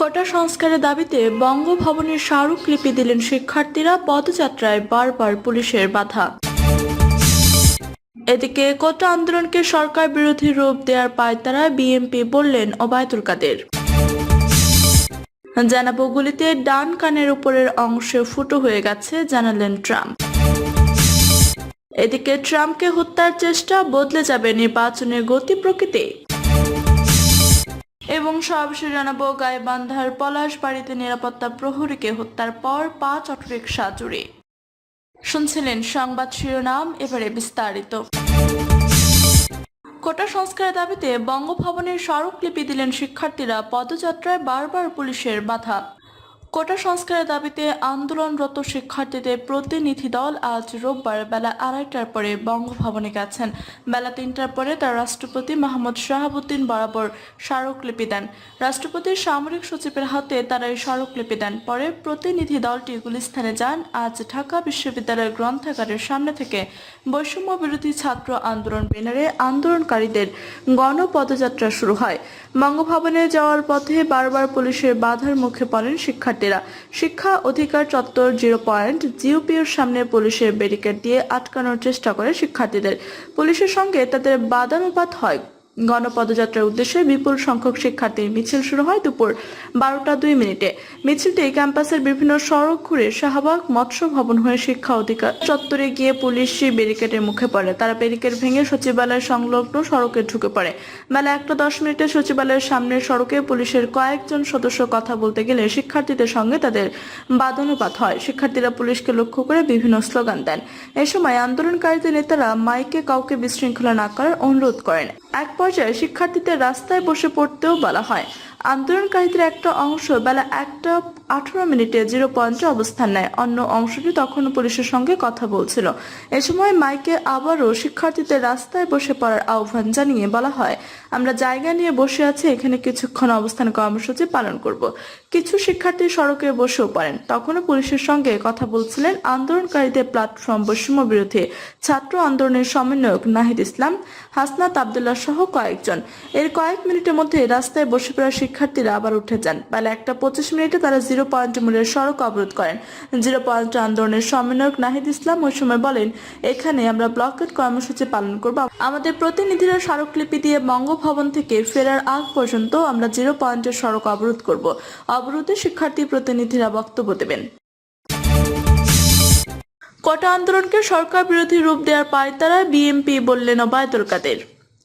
কোটা সংস্কারের দাবিতে বঙ্গভবনের স্মারকলিপি দিলেন শিক্ষার্থীরা পদযাত্রায় বারবার পুলিশের বাধা। এদিকে কোটা আন্দোলনকে সরকার বিরোধী রূপ দেওয়ার পায়তারা বিএনপি বললেন ওবায়দুল কাদের। জানাব গুলিতে ডান কানের উপরের অংশে ফুটো হয়ে গেছে, জানালেন ট্রাম্প। এদিকে ট্রাম্পকে হত্যার চেষ্টা বদলে যাবে নির্বাচনের গতি প্রকৃতি। এবং সবশেষে জানাব গাইবান্ধার পলাশ বাড়িতে নিরাপত্তা প্রহরীকে হত্যার পর পাঁচ অটোরিকশা জুড়ে শুনছিলেন সংবাদ শিরোনাম, এবারে বিস্তারিত। কোটা সংস্কারের দাবিতে বঙ্গভবনের স্মারকলিপি দিলেন শিক্ষার্থীরা পদযাত্রায় বারবার পুলিশের বাধা। কোটা সংস্কারের দাবিতে আন্দোলনরত শিক্ষার্থীদের প্রতিনিধি দল আজ রোববার বেলা আড়াইটার পরে বঙ্গভবনে গেছেন। বেলা তিনটার পরে তার রাষ্ট্রপতি মোহাম্মদ শাহাবুদ্দিন বরাবর স্মারকলিপি দেন। রাষ্ট্রপতির সামরিক সচিবের হাতে তারা এই স্মারকলিপি দেন। পরে প্রতিনিধি দলটি গুলিস্তানে যান। আজ ঢাকা বিশ্ববিদ্যালয়ের গ্রন্থাগারের সামনে থেকে বৈষম্য বিরোধী ছাত্র আন্দোলন ব্যানারে আন্দোলনকারীদের গণপদযাত্রা শুরু হয়। বঙ্গভবনে যাওয়ার পথে বারবার পুলিশের বাধার মুখে পড়েন শিক্ষার্থীরা। শিক্ষা অধিকার চত্বর জিরো পয়েন্ট জিওপিওর সামনে পুলিশের ব্যারিকেড দিয়ে আটকানোর চেষ্টা করে শিক্ষার্থীদের। পুলিশের সঙ্গে তাদের বাদানুপাত হয়। গণপদযাত্রার উদ্দেশ্যে বিপুল সংখ্যক শিক্ষার্থীর মিছিল শুরু হয় দুপুর বারোটা দুই মিনিটে। মিছিলটি ক্যাম্পাসের বিভিন্ন সড়ক ঘুরে শাহবাগ মৎস্য ভবন হয়ে শিক্ষা অধিকার চত্বরে গিয়ে পুলিশ ব্যারিকেডের মুখে পড়ে। তারা ব্যারিকেড ভেঙে সচিবালয় সংলগ্ন সড়কে ঢুকে পড়ে। বেলা একটা দশ মিনিটে সচিবালয়ের সামনের সড়কে পুলিশের কয়েকজন সদস্য কথা বলতে গেলে শিক্ষার্থীদের সঙ্গে তাদের বাদানুপাত হয়। শিক্ষার্থীরা পুলিশকে লক্ষ্য করে বিভিন্ন স্লোগান দেন। এ সময় আন্দোলনকারীদের নেতারা মাইকে কাউকে বিশৃঙ্খলা না করার অনুরোধ করেন। এক পর্যায়ে শিক্ষার্থীদের রাস্তায় বসে পড়তেও বলা হয়। আন্দোলনকারীদের একটা অংশ বেলা একটা আঠারো মিনিটে জিরো পয়েন্টে অবস্থান নেয়। অন্য অংশটি তখন পুলিশের সঙ্গে কথা বলছিল। এ সময় মাইকে আবারও শিক্ষার্থীদের রাস্তায় বসে পড়ার আহ্বান জানিয়ে বলা হয়, আমরা জায়গা নিয়ে বসে আছি, এখানে কিছুক্ষণ অবস্থান কর্মসূচি পালন করব। কিছু শিক্ষার্থী সড়কে বসেও পড়েন। তখনও পুলিশের সঙ্গে কথা বলছিলেন আন্দোলনকারীদের প্ল্যাটফর্ম বৈষম্য বিরোধী ছাত্র আন্দোলনের সমন্বয়ক নাহিদ ইসলাম, হাসনাত আবদুল্লাহ সহ কয়েকজন। এর কয়েক মিনিটের মধ্যে রাস্তায় বসে পড়া শিক্ষার্থীরা আবার উঠে যান। বেলা একটা পঁচিশ মিনিটে তারা জিরো পয়েন্ট মূলের সড়ক অবরোধ করেন। জিরো পয়েন্ট আন্দোলনের সমন্বয়ক নাহিদ ইসলাম ওই সময় বলেন, এখানে আমরা ব্লকেট কর্মসূচি পালন করব। আমাদের প্রতিনিধিরা স্মারকলিপি দিয়ে বঙ্গভবন থেকে ফেরার আগ পর্যন্ত আমরা জিরো পয়েন্টের সড়ক অবরোধ করব। অবরোধে শিক্ষার্থী প্রতিনিধিরা বক্তব্য দেবেন। কোটা আন্দোলনকে সরকার বিরোধী রূপ দেওয়ার পায়তারা বিএমপি বললেন ওবায়দুল কাদের।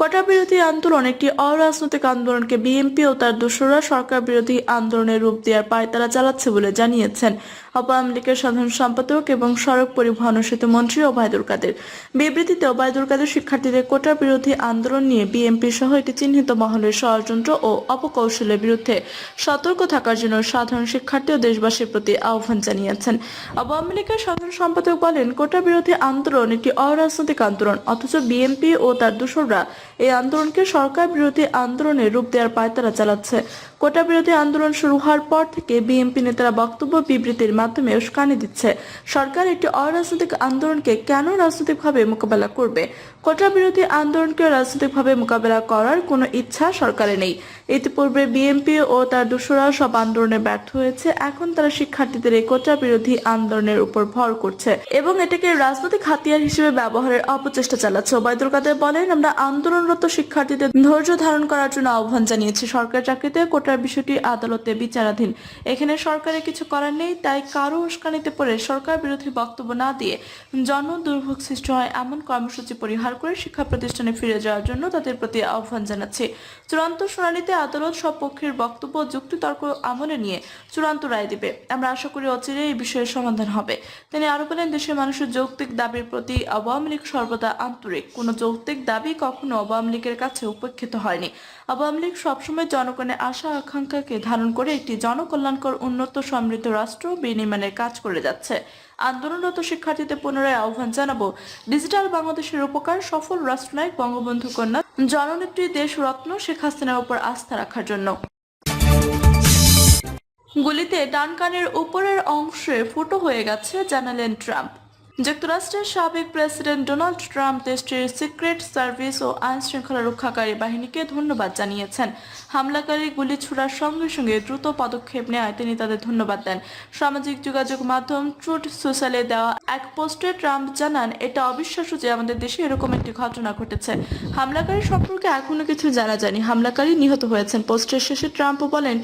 কোটা বিরোধী আন্দোলন একটি অরাজনৈতিক আন্দোলনকে বিএনপি ও তার দোসররা সরকার বিরোধী আন্দোলনের রূপ দেওয়ার পায়তারা চালাচ্ছে বলে জানিয়েছেন। আওয়ামী লীগের সাধারণ সম্পাদক এবং সড়ক পরিবহন ও সেতু মন্ত্রী ওবায়দুল কাদের। বিবৃতিতে ওবায়দুল কাদের শিক্ষার্থীদের কোটা বিরোধী আন্দোলন নিয়ে বিএনপি সহ একটি চিহ্নিত মহলের ষড়যন্ত্র ও অপকৌশলের বিরুদ্ধে সতর্ক থাকার জন্য সাধারণ শিক্ষার্থী ও দেশবাসীর প্রতি আহ্বান জানিয়েছেন। আওয়ামী লীগের সাধারণ সম্পাদক বলেন, কোটা বিরোধী আন্দোলন একটি অরাজনৈতিক আন্দোলন, অথচ বিএনপি ও তার দোসররা এই আন্দোলনকে সরকার বিরোধী আন্দোলনে রূপ দেওয়ার পায়তারা চালাচ্ছে। কোটা বিরোধী আন্দোলন শুরু হওয়ার পর থেকে বিএনপি নেতারা বক্তব্য, বিবৃতির মাধ্যমে উস্কানি দিচ্ছে। সরকার একটি অরাজনৈতিক আন্দোলনকে কেন রাজনৈতিকভাবে মোকাবেলা করবে? কোটা বিরোধী আন্দোলনকে রাজনৈতিকভাবে মোকাবেলা করার কোনো ইচ্ছা সরকারে নেই। ইতিপূর্বে বিএনপি ও তার দোসরা সব আন্দোলনে ব্যর্থ হয়েছে। এখন তারা শিক্ষার্থীদের এই কোটা বিরোধী আন্দোলনের উপর ভর করছে এবং এটাকে রাজনৈতিক হাতিয়ার হিসেবে ব্যবহারের অপচেষ্টা চালাচ্ছে। ওবায়দুল কাদের বলেন, আমরা আন্দোলনরত শিক্ষার্থীদের ধৈর্য ধারণ করার জন্য আহ্বান জানিয়েছি। সরকার চাকরিতে কোটার বিষয়টি আদালতে বিচারাধীন। এখানে সরকারের কিছু করার নেই, তাই কারও উস্কানিতে পড়ে সরকার বিরোধী বক্তব্য না দিয়ে জন দুর্ভোগ সৃষ্টি হয় এমন কর্মসূচি পরিহার করে শিক্ষা প্রতিষ্ঠানে ফিরে যাওয়ার জন্য তাদের প্রতি আহ্বান জানাচ্ছে। চূড়ান্ত শুনানিতে আদালত সব পক্ষের বক্তব্য যুক্তিতর্ক আমলে নিয়ে চূড়ান্ত রায় দিবে। আমরা আশা করি অচিরে এই বিষয়ের সমাধান হবে। তিনি আরও বলেন, দেশের মানুষের যৌক্তিক দাবির প্রতি আওয়ামী লীগ সর্বদা আন্তরিক। কোনো যৌক্তিক দাবি কখনো আওয়ামী লীগের কাছে উপেক্ষিত হয়নি। আওয়ামী লীগ সবসময় জনগণের আশা আকাঙ্ক্ষাকে ধারণ করে একটি জনকল্যাণকর, উন্নত, সমৃদ্ধ রাষ্ট্র বিনির্মাণের কাজ করে যাচ্ছে। আন্দোলনরত শিক্ষার্থীদের পুনরায় আহ্বান জানাব ডিজিটাল বাংলাদেশের উপকার, সফল রাষ্ট্রনায়ক বঙ্গবন্ধু কন্যা। জননেত্রী দেশরত্ন, শেখ হাসিনার উপর আস্থা রাখার জন্য। গুলিতে ডান কানের উপরের অংশে ফুটো হয়ে গেছে জানালেন ট্রাম্প। যুক্তরাষ্ট্রের সাবেক প্রেসিডেন্ট ডোনাল্ড ট্রাম্প দেশটির সিক্রেট সার্ভিস ও আইন শৃঙ্খলা রক্ষাকারী বাহিনীকে ধন্যবাদ জানিয়েছেন। হামলাকারী গুলি ছোড়ার সঙ্গে সঙ্গে দ্রুত পদক্ষেপ নেওয়ায় তিনি তাদের ধন্যবাদ দেন। সামাজিক যোগাযোগ মাধ্যম ট্রুথ সোশ্যালে দেওয়া এক পোস্টে ট্রাম্প জানান, এটা অবিশ্বাস্য যে আমাদের দেশে এরকম একটি ঘটনা ঘটেছে। হামলাকারী সম্পর্কে এখনও কিছু জানা যায়নি। হামলাকারী নিহত হয়েছেন। পোস্টের শেষে ট্রাম্প বলেন,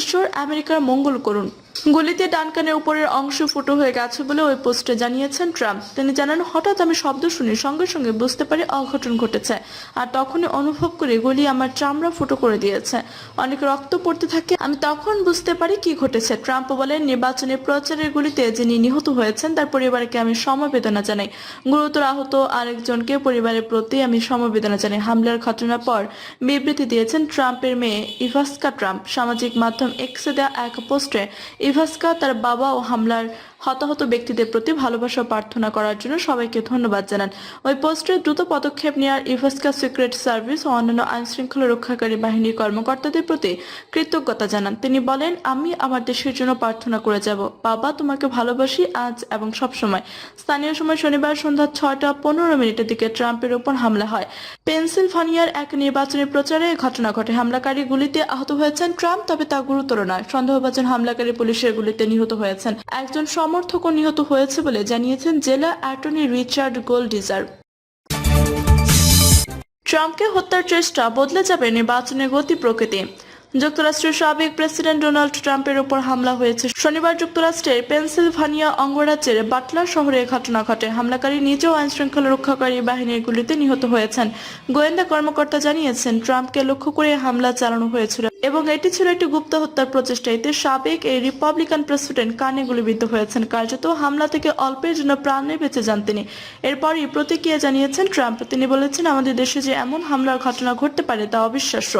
ঈশ্বর আমেরিকার মঙ্গল করুন। গুলিতে ডানকানের উপরের অংশ ফুটো হয়ে গেছে বলে ওই পোস্টে জানিয়েছেন ট্রাম্প। তিনি জানান, হঠাৎ আমি শব্দ শুনি, সঙ্গে সঙ্গে বুঝতে পারি অঘটন ঘটেছে আর তখনই অনুভব করি গুলি আমার চামড়া ফুটো করে দিয়েছে। অনেক রক্ত পড়তে থাকে, আমি তখন বুঝতে পারি কি ঘটেছে। ট্রাম্প বলেন, নির্বাচনী প্রচারের গুলিতে যিনি নিহত হয়েছেন, তার পরিবারকে আমি সমবেদনা জানাই। গুরুতর আহত আরেকজনকে পরিবারের প্রতি আমি সমবেদনা জানাই। হামলার ঘটনার পর বিবৃতি দিয়েছেন ট্রাম্পের মেয়ে ইভাস্কা ট্রাম্প। সামাজিক মাধ্যম এক্সে দেওয়া এক পোস্টে ইভাস্কা তার বাবা ও হামলার হতাহত ব্যক্তিদের প্রতি ভালোবাসা প্রার্থনা করার জন্য সবাইকে ধন্যবাদ জানান। ওই পোস্টে দ্রুত পদক্ষেপ নেওয়ার ইভাস্কা সিক্রেট সার্ভিস ও অন্যান্য আইন শৃঙ্খলা রক্ষাকারী বাহিনীর কর্মকর্তাদের প্রতি কৃতজ্ঞতা জানান। তিনি বলেন, আমি আমার দেশের জন্য প্রার্থনা করে যাব। বাবা, তোমাকে ভালোবাসি আজ এবং সব সময় স্থানীয় সময় শনিবার সন্ধ্যা ছয়টা পনেরো মিনিটের দিকে ট্রাম্পের উপর হামলা হয়। পেনসিলভানিয়ার এক নির্বাচনী প্রচারে ঘটনা ঘটে। হামলাকারী গুলিতে আহত হয়েছেন ট্রাম্প, তবে তা গুরুতর নয়। সন্দেহভাজন হামলাকারী পুলিশের গুলিতে নিহত হয়েছেন একজন সমর্থকও নিহত হয়েছে বলে জানিয়েছেন জেলা অ্যাটর্নি রিচার্ড গোল্ডিজার। ট্রাম্পকে হত্যার চেষ্টা বদলে যাবে নির্বাচনের গতি প্রকৃতি। যুক্তরাষ্ট্রের সাবেক প্রেসিডেন্ট ডোনাল্ড ট্রাম্পের উপর হামলা হয়েছে। শনিবার যুক্তরাষ্ট্রের পেনসিলভানিয়া অঙ্গরাজ্যের বাটলা শহরে ঘটনা ঘটে। হামলাকারী নিজেও আইন শৃঙ্খলা রক্ষাকারী বাহিনীর গুলিতে নিহত হয়েছেন। গোয়েন্দা কর্মকর্তা জানিয়েছেন, ট্রাম্পকে লক্ষ্য করে হামলা চালানো হয়েছিল। এবং এটি ছিল একটি গুপ্ত হত্যার প্রচেষ্টা। এতে সাবেক এই রিপাবলিকান প্রেসিডেন্ট কানে গুলিবিদ্ধ হয়েছেন। কার্যত হামলা থেকে অল্পের জন্য প্রাণে বেঁচে যান তিনি। এরপরই প্রতিক্রিয়া জানিয়েছেন ট্রাম্প। তিনি বলেছেন, আমাদের দেশে যে এমন হামলার ঘটনা ঘটতে পারে তা অবিশ্বাস্য।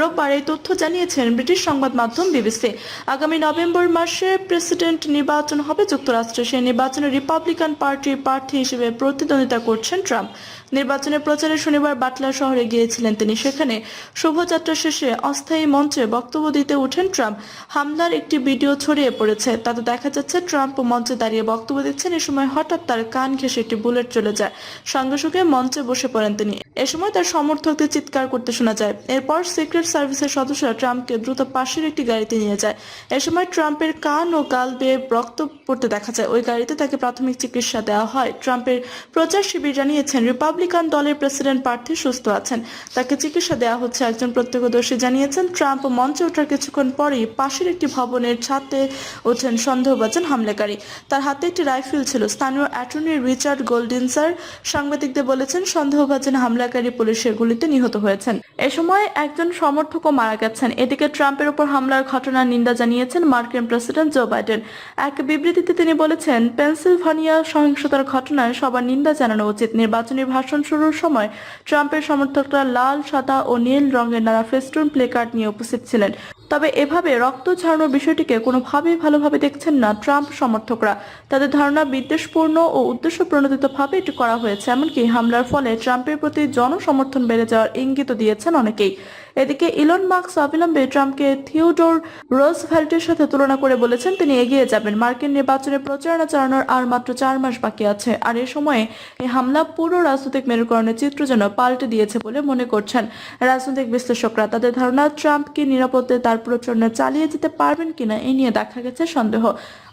রোববার এই তথ্য জানিয়েছেন ব্রিটিশ সংবাদ মাধ্যম বিবিসি। আগামী নভেম্বর মাসে প্রেসিডেন্ট নির্বাচন হবে। যুক্তরাষ্ট্রে সেই নির্বাচনে রিপাবলিকান পার্টির প্রার্থী হিসেবে প্রতিদ্বন্দ্বিতা করছেন ট্রাম্প। নির্বাচনের প্রচারে শনিবার বাটলা শহরে গিয়েছিলেন তিনি। সেখানে শোভাযাত্রা শেষে অস্থায়ী মঞ্চে বক্তব্য দিতে ওঠেন ট্রাম্প। হামলার একটি ভিডিও ছড়িয়ে পড়েছে। তাতে দেখা যাচ্ছে, ট্রাম্প মঞ্চে দাঁড়িয়ে বক্তব্য দিচ্ছেন। এ সময় হঠাৎ তার কান ঘেঁষে একটি বুলেট চলে যায়। সঙ্গে সঙ্গে মঞ্চে বসে পড়েন তিনি। এ সময় তার সমর্থকদের চিৎকার করতে শোনা যায়। এরপর সিক্রেট সার্ভিসের সদস্যরা ট্রাম্পকে দ্রুত পাশের একটি গাড়িতে নিয়ে যায়। এ সময় ট্রাম্পের কান ও গাল বেয়ে রক্ত পড়তে দেখা যায়। ওই গাড়িতে তাকে প্রাথমিক চিকিৎসা দেওয়া হয়। ট্রাম্পের প্রচার শিবির জানিয়েছেন রিপাবলিকান দলের প্রেসিডেন্ট প্রার্থী সুস্থ আছেন। তাকে চিকিৎসা দেওয়া হচ্ছে একজন প্রত্যক্ষদর্শী জানিয়েছেন, ট্রাম্প মঞ্চে ওঠার কিছুক্ষণ পরেই পাশের একটি ভবনের ছাদে ওঠেন সন্দেহভাজন হামলাকারী। তার হাতে একটি রাইফেল ছিল। স্থানীয় অ্যাটর্নি রিচার্ড গোল্ডিনসার সাংবাদিকদের বলেছেন, সন্দেহভাজন হামলাকারী পুলিশের গুলিতে নিহত হয়েছেন। এ সময় একজন সমর্থকও মারা গেছেন। এদিকে ট্রাম্পের উপর হামলার ঘটনার নিন্দা জানিয়েছেন মার্কিন প্রেসিডেন্ট জো বাইডেন। এক বিবৃতিতে তিনি বলেছেন, পেনসিলভানিয়া সহিংসতার ঘটনায় সবার নিন্দা জানানো উচিত। নির্বাচনী ভাষণ শুরুর সময় ট্রাম্পের সমর্থকরা লাল, সাদা ও নীল রঙের নানা ফেস্টুন প্লেকার্ড নিয়ে উপস্থিত ছিলেন। তবে এভাবে রক্ত ঝরানোর বিষয়টিকে কোনোভাবেই ভালোভাবে দেখছেন না ট্রাম্প সমর্থকরা। তাদের ধারণা বিদ্বেষপূর্ণ ও উদ্দেশ্য প্রণোদিতভাবে এটি করা হয়েছে, এমনকি হামলার ফলে ট্রাম্পের প্রতি জনসমর্থন বেড়ে যাওয়ার ইঙ্গিত দিয়েছেন অনেকেই। এদিকে ইলন মার্কস অবিলম্বে ট্রাম্পকে থিওডোর রোজভেল্টের সাথে তুলনা করে বলেছেন তিনি এগিয়ে যাবেন। মার্কিন নির্বাচনে প্রচারণা চালানোর আর মাত্র চার মাস বাকি আছে। আর এ সময়ে এই হামলা পুরো রাজনৈতিক মেরুকরণের চিত্র যেন পাল্টে দিয়েছে বলে মনে করছেন রাজনৈতিক বিশ্লেষকরা। তাদের ধারণা, ট্রাম্প কি নিরাপদে তার প্রচারণা চালিয়ে যেতে পারবেন কিনা এই নিয়ে দেখা গেছে সন্দেহ।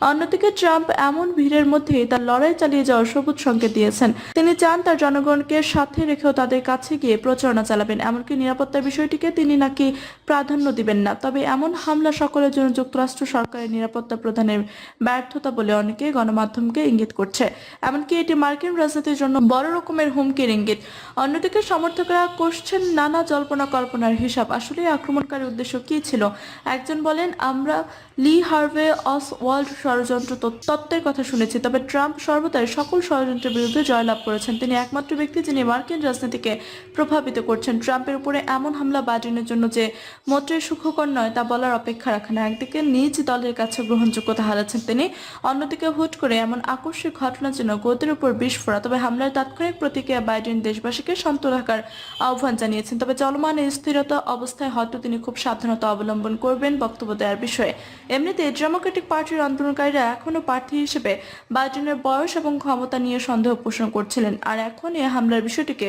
অন্যদিকে ট্রাম্প এমন ভিড়ের মধ্যেই তার লড়াই চালিয়ে যাওয়ার সবুজ সংকেত দিয়েছেন। তিনি চান তার জনগণকে সাথে রেখেও তাদের কাছে গিয়ে প্রচারণা চালাবেন। এমনকি নিরাপত্তার বিষয়টিকে তিনি নাকি প্রাধান্য দিবেন না। তবে এমন হামলা সকলের জন্য যুক্তরাষ্ট্র সরকারের নিরাপত্তা প্রদানের ব্যর্থতা বলে অনেকে গণমাধ্যমকে ইঙ্গিত করছে। এমনকি এটি মার্কিন রাজনীতির জন্য বড় রকমের হুমকির ইঙ্গিত। অন্যদিকে সমর্থকরা করছেন নানা জল্পনা কল্পনার হিসাব। আসলে আক্রমণকারী উদ্দেশ্য কি ছিল? একজন বলেন, আমরা লি হার্ভে অস ওয়ার্ল্ড ষড়যন্ত্র তত্ত্বের কথা শুনেছি, তবে ট্রাম্প সর্বদাই সকল ষড়যন্ত্রের বিরুদ্ধে জয়লাভ করেছেন। তিনি একমাত্র ব্যক্তি যিনি মার্কিন রাজনীতিকে প্রভাবিত করছেন। ট্রাম্পের উপরে এমন হামলা বাদ জন্য যে মোটেই সুখকর নয় তা বলার অপেক্ষা রাখে না। একদিকে নিজ দলের কাছে গ্রহণযোগ্যতা হারাচ্ছেন তিনি, অন্যদিকে হুট করে এমন আকস্মিক ঘটনার জন্য গতির উপর বিস্ফোরা তবে হামলার তাৎক্ষণিক প্রতিক্রিয়া বাইডেন দেশবাসীকে শান্ত রাখার আহ্বান জানিয়েছেন। তবে চলমান স্থিরতা অবস্থায় হয়তো তিনি খুব সাবধানতা অবলম্বন করবেন বক্তব্য দেওয়ার বিষয়ে। এমনিতে ডেমোক্রেটিক পার্টির আন্দোলনকারীরা এখনও প্রার্থী হিসেবে বাইডেনের বয়স এবং ক্ষমতা নিয়ে সন্দেহ পোষণ করছিলেন, আর এখন এই হামলার বিষয়টিকে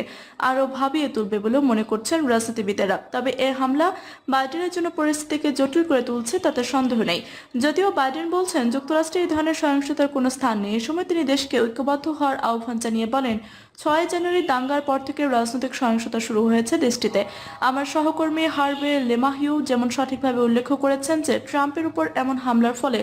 আরও ভাবিয়ে তুলবে বলেও মনে করছেন রাজনীতিবিদেরা। তবে এ হামলা বাইডেনের জন্য পরিস্থিতিকে জটিল করে তুলছে, তাতে সন্দেহ নেই। যদিও বাইডেন বলছেন, যুক্তরাষ্ট্রে এই ধরনের সহিংসতার কোনো স্থান নেই। এ সময় তিনি দেশকে ঐক্যবদ্ধ হওয়ার আহ্বান জানিয়ে বলেন, ছয় জানুয়ারি দাঙ্গার পর থেকে রাজনৈতিক সহিংসতা শুরু হয়েছে দেশটিতে। আমার সহকর্মী হার্বে লেমাহিউ যেমন সঠিকভাবে উল্লেখ করেছেন যে, ট্রাম্পের উপর এমন হামলার ফলে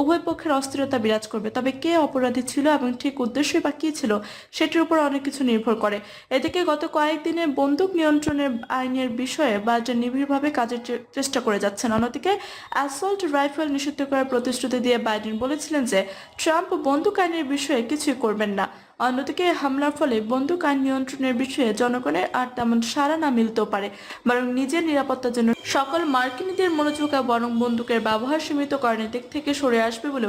উভয় পক্ষের অস্থিরতা বিরাজ করবে। তবে কে অপরাধী ছিল এবং ঠিক উদ্দেশ্যই বা কি ছিল, সেটির উপর অনেক কিছু নির্ভর করে। এদিকে গত কয়েকদিনে বন্দুক নিয়ন্ত্রণের আইনের বিষয়ে বাজেট নিবিড়ভাবে কাজের চেষ্টা করে যাচ্ছেন। অন্যদিকে অ্যাসল্ট রাইফেল নিষিদ্ধ করার প্রতিশ্রুতি দিয়ে বাইডেন বলেছিলেন যে, ট্রাম্প বন্দুক আইনের বিষয়ে কিছুই করবেন না। অন্যদিকে হামলার ফলে বন্দুক আইন নিয়ন্ত্রণের বিষয়ে জনগণের আর তেমন সাড়া না মিলতেও পারে, বরং নিজের নিরাপত্তার জন্য সকল মার্কিনীদের মনোযোগ বরং বন্দুকের ব্যবহার সীমিত সীমিতকরণের দিক থেকে সরে আসবে বলে